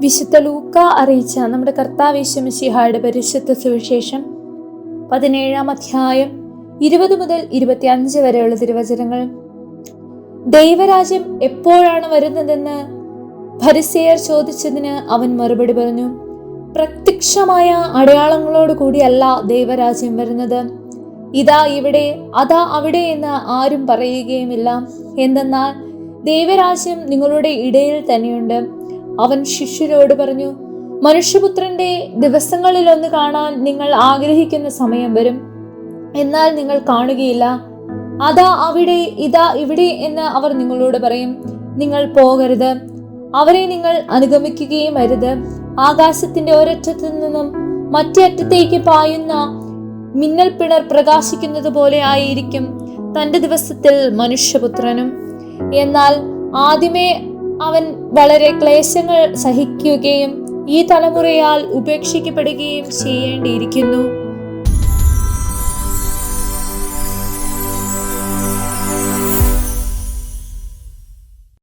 വിശുദ്ധ ലൂക്ക അറിയിച്ച നമ്മുടെ കർത്താവേശമിശിഹായുടെ പരിശുദ്ധ സുവിശേഷം പതിനേഴാം അധ്യായം ഇരുപത് മുതൽ ഇരുപത്തിയഞ്ച് വരെയുള്ള തിരുവചനങ്ങൾ. ദൈവരാജ്യം എപ്പോഴാണ് വരുന്നതെന്ന് ഭരിസയർ ചോദിച്ചതിന് അവൻ മറുപടി പറഞ്ഞു പ്രത്യക്ഷമായ അടയാളങ്ങളോട് കൂടിയല്ല ദൈവരാജ്യം വരുന്നത്. ഇതാ ഇവിടെ അതാ അവിടെ എന്ന് ആരും പറയുകയുമില്ല. എന്തെന്നാൽ ദൈവരാജ്യം നിങ്ങളുടെ ഇടയിൽ തന്നെയുണ്ട്. അവൻ ശിഷ്യരോട് പറഞ്ഞു മനുഷ്യപുത്രന്റെ ദിവസങ്ങളിൽ ഒന്ന് കാണാൻ നിങ്ങൾ ആഗ്രഹിക്കുന്ന സമയം വരും. എന്നാൽ നിങ്ങൾ കാണുകയില്ല. അതാ അവിടെ ഇതാ ഇവിടെ എന്ന് അവർ നിങ്ങളോട് പറയും. നിങ്ങൾ പോകരുത്. അവരെ നിങ്ങൾ അനുഗമിക്കുകയും അരുത്. ആകാശത്തിന്റെ ഒരറ്റത്തു നിന്നും മറ്റേ അറ്റത്തേക്ക് പായുന്ന മിന്നൽ പിണർ പ്രകാശിക്കുന്നത് പോലെ ആയിരിക്കും തന്റെ ദിവസത്തിൽ മനുഷ്യപുത്രനും. എന്നാൽ ആദ്യമേ അവൻ വളരെ ക്ലേശങ്ങൾ സഹിക്കുകയും ഈ തലമുറയാൽ ഉപേക്ഷിക്കപ്പെടുകയും ചെയ്യേണ്ടിയിരിക്കുന്നു.